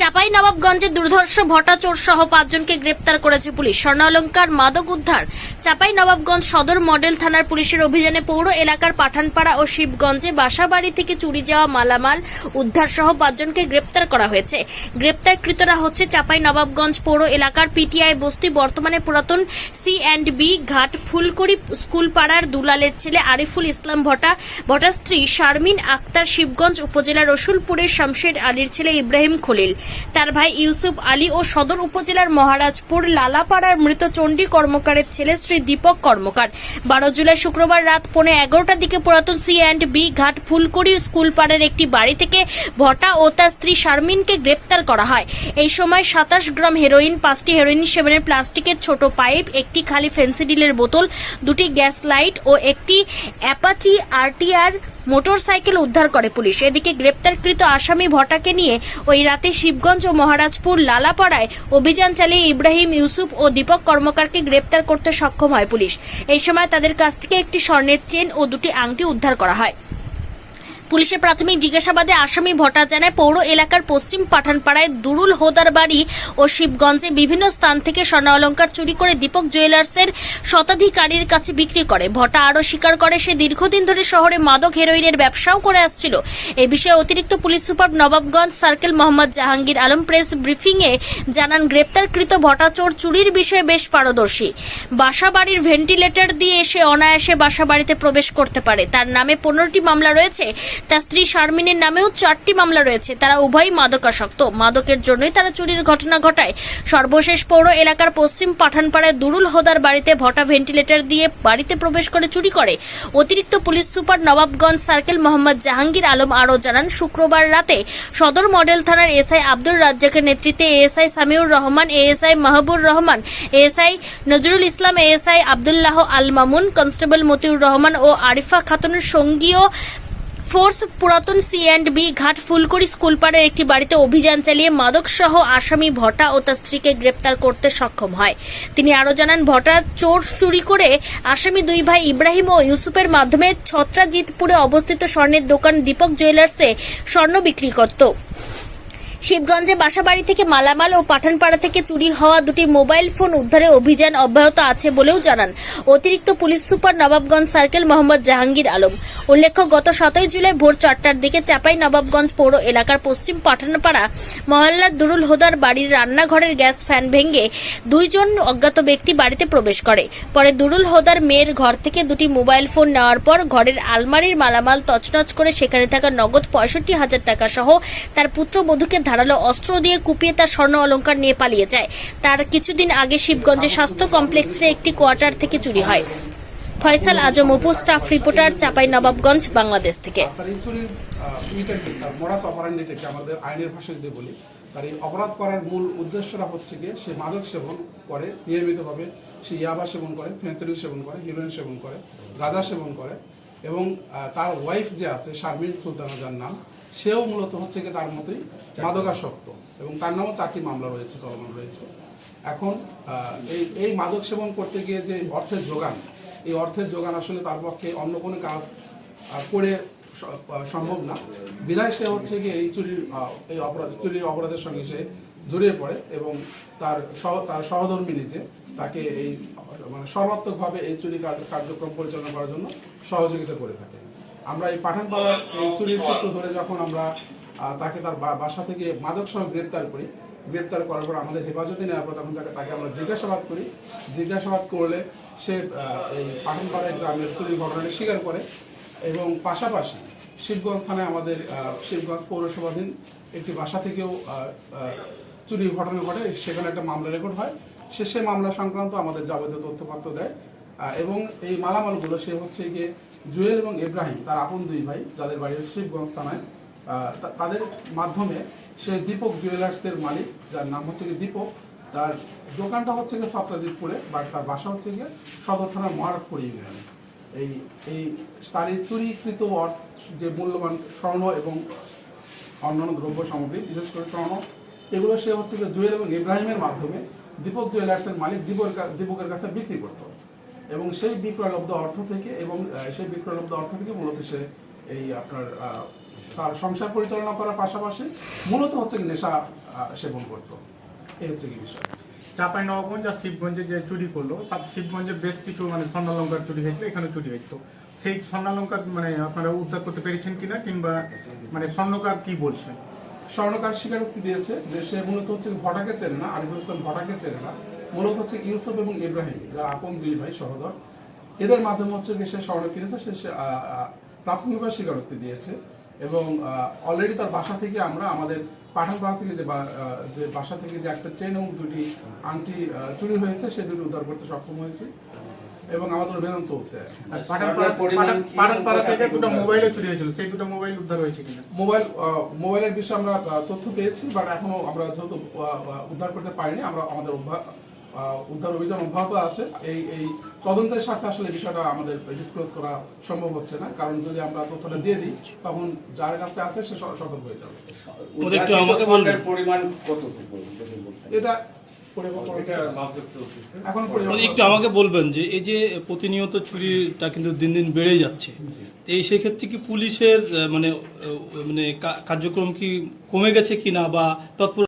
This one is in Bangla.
চাপাই নবাবগঞ্জে দুর্ধর্ষ ভট্টাচোর সহ পাঁচজনকে গ্রেপ্তার করেছে পুলিশ। স্বর্ণালঙ্কার মাদক উদ্ধার। চাপাই নবাবগঞ্জ সদর মডেল থানার পুলিশের অভিযানে পৌর এলাকার পাঠানপাড়া ও শিবগঞ্জে বাসাবাড়ি থেকে চুরি যাওয়া মালামাল উদ্ধার সহ পাঁচজনকে গ্রেপ্তার করা হয়েছে। গ্রেপ্তারকৃতরা হচ্ছে চাপাই নবাবগঞ্জ পৌর এলাকার পিটিআই বস্তি, বর্তমানে পুরাতন সি অ্যান্ড বি ঘাট, ফুলকড়ি স্কুল পাড়ার দুলালের ছেলে আরিফুল ইসলাম ভটা ভটার স্ত্রী শারমিন আক্তার শিবগঞ্জ উপজেলার রসুলপুরের শামশেদ আলীর ছেলে ইব্রাহিম খলিল। তার ভাই ইউসুফ আলী ও সদর উপজেলার মহারাজপুর লালাপাড়ার মৃত চণ্ডী কর্মকারের ছেলে শ্রী দীপক কর্মকার। বারো জুলাই শুক্রবার রাত পৌনে এগারোটার দিকে পুরাতন সি অ্যান্ড বি ঘাট ফুলকুড়ির স্কুল পাড়ের একটি বাড়ি থেকে ভটা ও তার স্ত্রী শারমিনকে গ্রেপ্তার করা হয়। এই সময় সাতাশ গ্রাম হেরোইন, পাঁচটি হেরোইন সেবনের প্লাস্টিকের ছোট পাইপ, একটি খালি ফেন্সিডিলের বোতল, দুটি গ্যাস লাইট ও একটি অ্যাপাচি আরটিআর মোটরসাইকেল উদ্ধার করে পুলিশ। এদিকে গ্রেপ্তারকৃত আসামি ভটাকে নিয়ে ওই রাতে শিবগঞ্জ ও মহারাজপুর লালাপাড়ায় অভিযান চালিয়ে ইব্রাহিম ইউসুফ ও দীপক কর্মকারকে গ্রেপ্তার করতে সক্ষম হয় পুলিশ। এই সময় তাদের কাছ থেকে একটি স্বর্ণের চেন ও দুটি আংটি উদ্ধার করা হয়। পুলিশের প্রাথমিক জিজ্ঞাসাবাদে আসামি ভটা জানায় পৌর এলাকার পশ্চিম পাঠানপাড়ায় দুরুল হোদার বাড়ি ও শিবগঞ্জে বিভিন্ন স্থান থেকে স্বর্ণ অলঙ্কার চুরি করে দীপক জুয়েলার্সের শতাধিকারীর কাছে বিক্রি করে। ভটা আরও স্বীকার করে, সে দীর্ঘদিন ধরে শহরে মাদক, হেরোইনের ব্যবসাও করে আসছিল। এ বিষয়ে অতিরিক্ত police super Nawabganj circle Mohammad Jahangir Alam press ব্রিফিংয়ে জানান, গ্রেপ্তারকৃত ভটাচোর চুরির বিষয়ে বেশ পারদর্শী। বাসা বাড়ির ভেন্টিলেটর দিয়ে এসে অনায়াসে বাসা বাড়িতে প্রবেশ করতে পারে। তার নামে পনেরোটি মামলা রয়েছে। তার স্ত্রী শারমিনের নামেও চারটি মামলা রয়েছে। তারা উভয়ই মাদকাসক্ত। মাদকের জন্যই তারা চুরির ঘটনা ঘটায়। সর্বশেষ পৌর এলাকার পশ্চিম পাঠানপাড়ায় দুরুল হোদার বাড়িতে ভটা ভেন্টিলেটর দিয়ে বাড়িতে প্রবেশ করে চুরি করে। অতিরিক্ত police super Nawabganj circle Mohammad Jahangir Alam আরও জানান, শুক্রবার রাতে সদর মডেল থানার এসআই আব্দুর রাজ্জাকের নেতৃত্বে ASI Samiur Rahman, ASI Mahbur Rahman, ASI Nazrul Islam, ASI Abdullah Al Mamun, constable Matiur Rahman ও আরিফা খাতুনের সঙ্গীয় ফোর্স পুরাতন সি অ্যান্ড বি ঘাট ফুলকুড়ি স্কুলপাড়ের একটি বাড়িতে অভিযান চালিয়ে মাদকসহ আসামি ভটা ও তার স্ত্রীকে গ্রেপ্তার করতে সক্ষম হয়। তিনি আরও জানান, ভটা চোর চুরি করে আসামি দুই ভাই ইব্রাহিম ও ইউসুফের মাধ্যমে ছত্রাজিতপুরে অবস্থিত স্বর্ণের দোকান দীপক জুয়েলার্সে স্বর্ণ বিক্রি করত। শিবগঞ্জে বাসাবাড়ি থেকে মালামাল ও পাঠানপাড়া থেকে চুরি হওয়া দুটি মোবাইল ফোন উদ্ধারে অভিযান অব্যাহত আছে বলেও জানান। অতিরিক্ত police super Nawabganj circle Mohammad Jahangir Alam. উল্লেখ্য, গত সাতই জুলাই ভোর চারটার দিকে চাপাই নবাবগঞ্জ পৌর এলাকার পশ্চিম পাঠানপাড়া মহল্লার দুরুল হোদার বাড়ির রান্নাঘরের গ্যাস ফ্যান ভেঙে দুইজন অজ্ঞাত ব্যক্তি বাড়িতে প্রবেশ করে। পরে দুরুল হোদার মেয়ের ঘর থেকে দুটি মোবাইল ফোন নেওয়ার পর ঘরের আলমারির মালামাল তছনছ করে সেখানে থাকা নগদ পঁয়ষট্টি হাজার টাকা সহ তার পুত্রবধূকে ধারালো অস্ত্র দিয়ে কুপিয়ে তার স্বর্ণ অলঙ্কার নিয়ে পালিয়ে যায়। তার কিছুদিন আগে শিবগঞ্জে স্বাস্থ্য কমপ্লেক্সে একটি কোয়ার্টার থেকে চুরি হয়। ফয়সাল আজম অপু স্টাফ রিপোর্টার চাপাই নবাবগঞ্জ, বাংলাদেশ থেকে। আমাদের আইনের ভাষা যদি বলি তার এই অপরাধ করার মূল উদ্দেশ্যটা হচ্ছে গিয়ে সে মাদক সেবন করে নিয়মিতভাবে সে ইয়াবা সেবন করে ফেন্সিডিল সেবন করে হিরোইন সেবন করে গাঁজা সেবন করে এবং তার ওয়াইফ যে আছে শারমিন সুলতানা যার নাম সেও মূলত হচ্ছে গিয়ে তার মতোই মাদকাসক্ত এবং তার নামও চারটি মামলা রয়েছে চলমান রয়েছে এখন এই এই মাদক সেবন করতে গিয়ে যে অর্থের যোগান এই অর্থের যোগান আসলে তার পক্ষে অন্য কোনো কাজ করে সম্ভব না। বিধায় সে হচ্ছে গিয়ে এই চুরির এই অপরাধ, চুরির অপরাধের সঙ্গে সে জড়িয়ে পড়ে এবং তার তার সহধর্মিনী যে তাকে এই মানে সর্বাত্মকভাবে এই চুরি কার্য- কার্যক্রম পরিচালনা করার জন্য সহযোগিতা করে থাকে। আমরা এই পাঠানপাড়ার এই চুরির সূত্র ধরে যখন আমরা তাকে তার বাসা থেকে মাদক সহ গ্রেপ্তার করি গ্রেপ্তার করার পর আমাদের হেফাজতে নেওয়ার পর তখন তাকে তাকে আমরা জিজ্ঞাসাবাদ করি। জিজ্ঞাসাবাদ করলে সে এই পাঠানপাড়ায় গ্রামের চুরির ঘটনাটি স্বীকার করে এবং পাশাপাশি শিবগঞ্জ থানায় আমাদের শিবগঞ্জ পৌরসভাধীন একটি বাসা থেকেও চুরির ঘটনা ঘটে। সেখানে একটা মামলা রেকর্ড হয়। সে সে মামলা সংক্রান্ত আমাদের যাবতীয় তথ্যপত্র দেয়। এবং এই মালামালগুলো সে হচ্ছে গিয়ে জুয়েল এবং ইব্রাহিম, তার আপন দুই ভাই, যাদের বাড়ি শিবগঞ্জ থানায় তাদের মাধ্যমে সে দীপক জুয়েলার্সের মালিক, যার নাম হচ্ছে গিয়ে দীপক। তার দোকানটা হচ্ছে গিয়ে সপ্তাজিৎপুরে বাট তার বাসা হচ্ছে গিয়ে সদর থানার মহারাজপুর ইউনিয়নে। এই এই তার এই চুরিকৃত যে মূল্যবান স্বর্ণ এবং অন্যান্য দ্রব্য সামগ্রী, বিশেষ করে স্বর্ণ, এগুলো সে হচ্ছে যে জুয়েল এবং ইব্রাহিমের মাধ্যমে দীপক জুয়েলার্সের মালিক দীপকের দীপকের কাছে বিক্রি করত। এবং সেই বিক্রয়লব্ধ অর্থ থেকে এবং সেই বিক্রয়লব্ধ অর্থ থেকে মূলত সে এই আপনার তার সংসার পরিচালনা করার পাশাপাশি মূলত হচ্ছে নেশা সেবন করতো। এই হচ্ছে কি বিষয়। চাপাই নবাবগঞ্জ আর শিবগঞ্জে যে চুরি করল সব শিবগঞ্জে বেশ কিছু মানে স্বর্ণালঙ্কার চুরি হয়েছিল এখানে চুরি হয়েছিল। সেই স্বর্ণালঙ্কার মানে আপনারা উদ্ধার করতে পেরেছেন কিনা কিংবা মানে স্বর্ণকার কি বলছেন? স্বর্ণকার স্বীকারোক্তি দিয়েছে যে সে মূলত হচ্ছে ভটাকে চেনে না আরিফুল ইসলাম ভটাকে চেনে না মূলত হচ্ছে ইউসুফ এবং ইব্রাহিম যারা আপন দুই ভাই সহোদর এদের মাধ্যমে হচ্ছে সে স্বর্ণ কিনেছে সে প্রাথমিকভাবে স্বীকারোক্তি দিয়েছে। এবং অলরেডি তার বাসা থেকে আমরা আমাদের পাঠানপাড়া থেকে যে যে বাসা থেকে যে একটা চেন এবং দুটি আংটি চুরি হয়েছে সে দুটি উদ্ধার করতে সক্ষম হয়েছি। এবং আমাদের অভিযান চলছে। পাঠানপাড়া পরিমাণ পাঠান- কি পাঠানপাড়া থেকে দুটো উদ্ধার চুরি হয়েছিল। সেই দুটো মোবাইল উদ্ধার হয়েছে কিনা? মোবাইল আহ, মোবাইলের বিষয়ে আমরা তথ্য পেয়েছি বাট এখনও আমরা যেহেতু উদ্ধার করতে পারিনি আমরা আমাদের উদ্ধার অভিযান অব্যাহত আছে। এই এই তদন্তের সাথে আসলে বিষয়টা আমাদের ডিসক্লোজ করা সম্ভব হচ্ছে না। কারণ যদি আমরা তথ্যটা দিয়ে দিই তখন যার কাছে আছে সে সতর্ক হয়ে যাবে। ওদের একটু আমাকে বলবেন। স্বর্ণের পরিমাণ বলতেন? এটা এখন একটু আমাকে বলবেন যে এই যে প্রতিনিয়ত চুরিটা কিন্তু দিন দিন বেড়ে যাচ্ছে। এই সেক্ষেত্রে কি পুলিশের আহ, মানে মানে কার্যক্রম কি কমে গেছে কিনা বা তৎপর